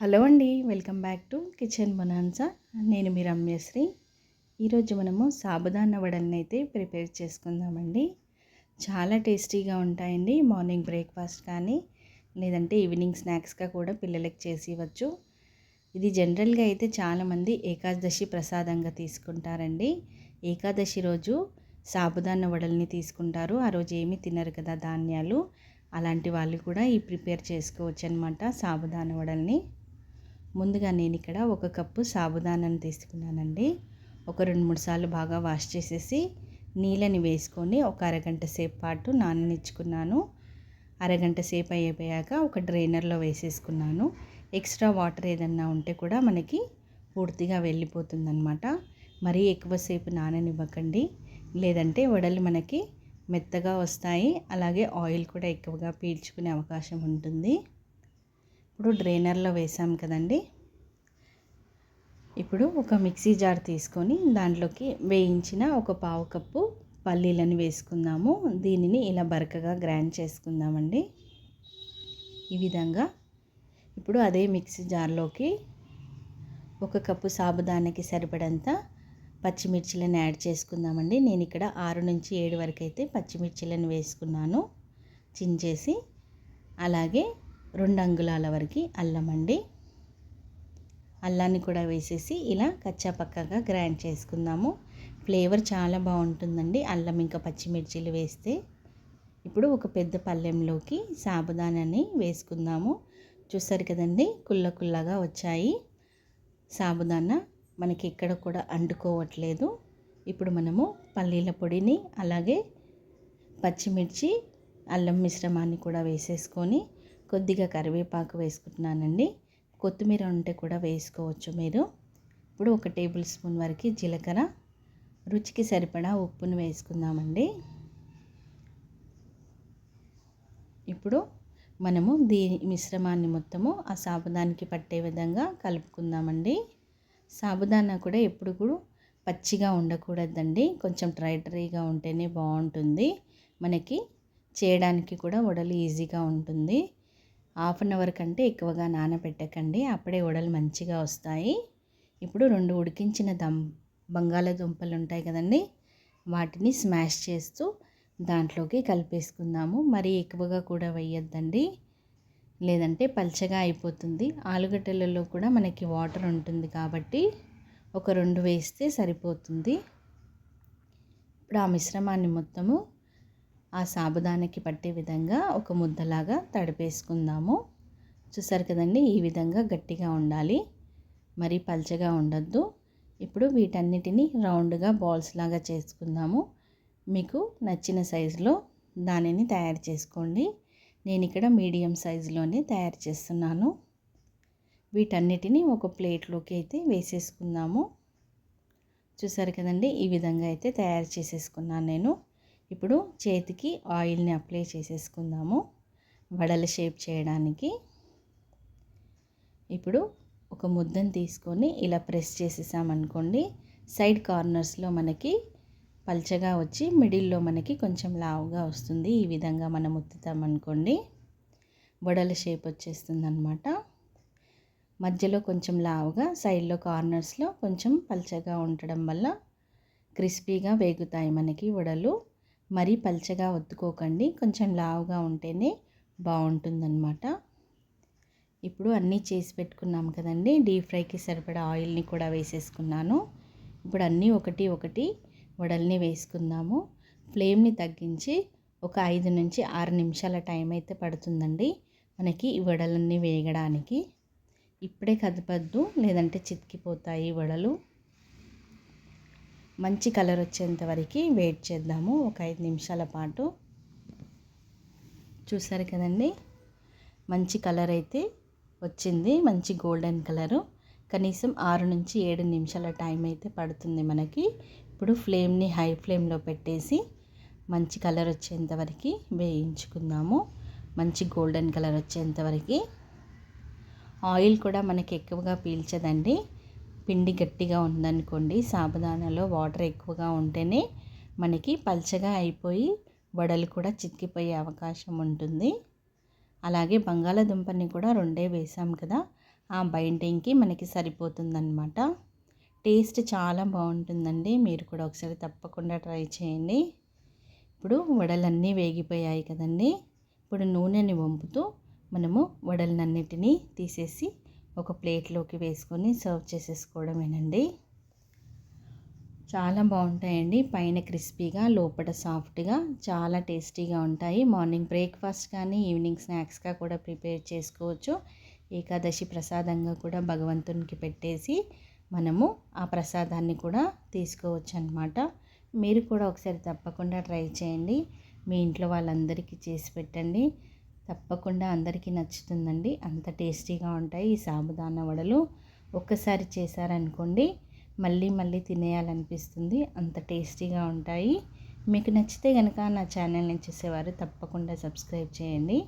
Hello అండి welcome back to kitchen bonanza. నేను మీ రమ్యశ్రీ. ఈరోజు మనము సాబుదానా వడల్ని అయితే ప్రిపేర్ చేసుకుందామండి. చాలా టేస్టీగా ఉంటాయండి మార్నింగ్ బ్రేక్ఫాస్ట్ కానీ లేదంటే ఈవినింగ్ స్నాక్స్గా కూడా పిల్లలకి చేసి ఇవ్వచ్చు. ఇది జనరల్గా అయితే చాలామంది ఏకాదశి ప్రసాదంగా తీసుకుంటారండి. ఏకాదశి రోజు సాబుదానా వడల్ని తీసుకుంటారు. ఆ రోజు ఏమీ తినరు కదా ధాన్యాలు. అలాంటి వాళ్ళు కూడా ఈ ప్రిపేర్ చేసుకోవచ్చు అనమాట సాబుదాన వడల్ని. ముందుగా నేను ఇక్కడ ఒక కప్పు సాబుదానాన్ని తీసుకున్నానండి. ఒక రెండు మూడు సార్లు బాగా వాష్ చేసేసి నీళ్ళని వేసుకొని ఒక అరగంట సేపు పాటు నాననిచ్చుకున్నాను. అరగంట సేపు అయిపోయాక ఒక డ్రైనర్లో వేసేసుకున్నాను. ఎక్స్ట్రా వాటర్ ఏదన్నా ఉంటే కూడా మనకి పూర్తిగా వెళ్ళిపోతుందన్నమాట. మరీ ఎక్కువసేపు నాననివ్వకండి. లేదంటే వడలు మనకి మెత్తగా వస్తాయి. అలాగే ఆయిల్ కూడా ఎక్కువగా పీల్చుకునే అవకాశం ఉంటుంది. ఇప్పుడు డ్రైనర్లో వేసాం కదండి. ఇప్పుడు ఒక మిక్సీ జార్ తీసుకొని దాంట్లోకి వేయించిన ఒక పావు కప్పు పల్లీలను వేసుకుందాము. దీనిని ఇలా బరకగా గ్రైండ్ చేసుకుందామండి. ఈ విధంగా ఇప్పుడు అదే మిక్సీ జార్లోకి ఒక కప్పు సాబుదానాకి సరిపడంత పచ్చిమిర్చిలను యాడ్ చేసుకుందామండి. నేను ఇక్కడ ఆరు నుంచి ఏడు వరకు అయితే పచ్చిమిర్చిలను వేసుకున్నాను. చించేసి అలాగే రెండు అంగుళాల వరకు అల్లం అండి. అల్లాన్ని కూడా వేసేసి ఇలా కచ్చా పక్కగా గ్రైండ్ చేసుకుందాము. ఫ్లేవర్ చాలా బాగుంటుందండి అల్లం ఇంకా పచ్చిమిర్చిలు వేస్తే. ఇప్పుడు ఒక పెద్ద పళ్ళెంలోకి సాబుదానాన్ని వేసుకుందాము. చూస్తారు కదండి కుల్ల కుల్లగా వచ్చాయి. సాబుదానా మనకి ఎక్కడ కూడా అంటుకోవట్లేదు. ఇప్పుడు మనము పల్లీల పొడిని అలాగే పచ్చిమిర్చి అల్లం మిశ్రమాన్ని కూడా వేసేసుకొని కొద్దిగా కరివేపాకు వేసుకుంటున్నానండి. కొత్తిమీర ఉంటే కూడా వేసుకోవచ్చు మీరు. ఇప్పుడు ఒక టేబుల్ స్పూన్ వరకు జీలకర్ర. రుచికి సరిపడా ఉప్పును వేసుకుందామండి. ఇప్పుడు మనము దీని మిశ్రమాన్ని మొత్తము ఆ సాబుదానికి పట్టే విధంగా కలుపుకుందామండి. సాబుదానా కూడా ఎప్పుడు కూడా పచ్చిగా ఉండకూడదండి. కొంచెం డ్రై డ్రైగా ఉంటేనే బాగుంటుంది. మనకి చేయడానికి కూడా వడలు ఈజీగా ఉంటుంది. హాఫ్ అన్ అవర్ కంటే ఎక్కువగా నానబెట్టకండి. అప్పుడే వడలు మంచిగా వస్తాయి. ఇప్పుడు రెండు ఉడికించిన దం బంగాళాదుంపలు ఉంటాయి కదండి వాటిని స్మాష్ చేస్తూ దాంట్లోకి కలిపేసుకుందాము. మరీ ఎక్కువగా కూడా వేయొద్దండి. లేదంటే పల్చగా అయిపోతుంది. ఆలుగడ్డలలో కూడా మనకి వాటర్ ఉంటుంది కాబట్టి ఒక రెండు వేస్తే సరిపోతుంది. ఇప్పుడు ఆ మిశ్రమాన్ని మొత్తము ఆ సాబుదానికి పట్టే విధంగా ఒక ముద్దలాగా తడిపేసుకుందాము. చూసారు కదండి ఈ విధంగా గట్టిగా ఉండాలి. మరి పల్చగా ఉండద్దు. ఇప్పుడు వీటన్నిటిని రౌండ్గా బాల్స్ లాగా చేసుకుందాము. మీకు నచ్చిన సైజులో దానిని తయారు చేసుకోండి. నేను ఇక్కడ మీడియం సైజులోనే తయారు చేస్తున్నాను. వీటన్నిటిని ఒక ప్లేట్లోకి అయితే వేసేసుకుందాము. చూసారు కదండి ఈ విధంగా అయితే తయారు చేసేసుకున్నాను నేను. ఇప్పుడు చేతికి ఆయిల్ని అప్లై చేసేసుకుందాము. వడల షేప్ చేయడానికి. ఇప్పుడు ఒక ముద్దను తీసుకొని ఇలా ప్రెస్ చేసేసామనుకోండి సైడ్ కార్నర్స్లో మనకి పల్చగా వచ్చి మిడిల్లో మనకి కొంచెం లావుగా వస్తుంది. ఈ విధంగా మనం ఉత్తుతామనుకోండి వడల షేప్ వచ్చేస్తుంది అనమాట మధ్యలో కొంచెం లావుగా సైడ్లో కార్నర్స్లో కొంచెం పల్చగా ఉండడం వల్ల క్రిస్పీగా వేగుతాయి మనకి వడలు. మరీ పల్చగా ఒత్తుకోకండి. కొంచెం లావుగా ఉంటేనే బాగుంటుందన్నమాట ఇప్పుడు అన్నీ చేసి పెట్టుకున్నాం కదండి. డీప్ ఫ్రైకి సరిపడా ఆయిల్ని కూడా వేసేసుకున్నాను. ఇప్పుడు అన్నీ ఒకటి ఒకటి వడల్ని వేసుకుందాము. ఫ్లేమ్ని తగ్గించి ఒక ఐదు నుంచి ఆరు నిమిషాల టైం అయితే పడుతుందండి మనకి ఈ వడలన్నీ వేయడానికి ఇప్పుడే కదపద్దు లేదంటే చితికిపోతాయి వడలు. మంచి కలర్ వచ్చేంత వరకు వెయిట్ చేద్దాము. ఒక ఐదు నిమిషాల పాటు. చూసారు కదండి? మంచి కలర్ అయితే వచ్చింది. మంచి గోల్డెన్ కలరు. కనీసం ఆరు నుంచి ఏడు నిమిషాల టైం అయితే పడుతుంది మనకి. ఇప్పుడు ఫ్లేమ్ని హై ఫ్లేమ్లో పెట్టేసి మంచి కలర్ వచ్చేంత వరకు వేయించుకుందాము. మంచి గోల్డెన్ కలర్ వచ్చేంత వరకు. ఆయిల్ కూడా మనకి ఎక్కువగా పీల్చదండి. పిండి గట్టిగా ఉందనుకోండి సాబుదానాలో వాటర్ ఎక్కువగా ఉంటేనే మనకి పల్చగా అయిపోయి వడలు కూడా చిక్కిపోయే అవకాశం ఉంటుంది. అలాగే బంగాళాదుంపని కూడా రెండే వేసాం కదా ఆ బైండింగ్కి మనకి సరిపోతుందన్నమాట. టేస్ట్ చాలా బాగుంటుందండి మీరు కూడా ఒకసారి తప్పకుండా ట్రై చేయండి. ఇప్పుడు వడలన్నీ వేగిపోయాయి కదండి ఇప్పుడు నూనెని వంపుతూ మనము వడలన్నిటినీ తీసేసి ఒక ప్లేట్లోకి వేసుకొని సర్వ్ చేసేసుకోవడమేనండి. చాలా బాగుంటాయండి. పైన క్రిస్పీగా లోపల సాఫ్ట్గా చాలా టేస్టీగా ఉంటాయి. మార్నింగ్ బ్రేక్ఫాస్ట్ కానీ ఈవినింగ్ స్నాక్స్గా కూడా ప్రిపేర్ చేసుకోవచ్చు. ఏకాదశి ప్రసాదంగా కూడా భగవంతునికి పెట్టేసి మనము ఆ ప్రసాదాన్ని కూడా తీసుకోవచ్చు అనమాట మీరు కూడా ఒకసారి తప్పకుండా ట్రై చేయండి. మీ ఇంట్లో వాళ్ళందరికీ చేసి పెట్టండి. తప్పకుండా అందరికీ నచ్చుతుందండి. అంత టేస్టీగా ఉంటాయి ఈ సాబుదానా వడలు. ఒక్కసారి చేశారనుకోండి మళ్ళీ మళ్ళీ తినేయాలనిపిస్తుంది. అంత టేస్టీగా ఉంటాయి. మీకు నచ్చితే కనుక నా ఛానల్ని చూసేవారు తప్పకుండా సబ్స్క్రైబ్ చేయండి.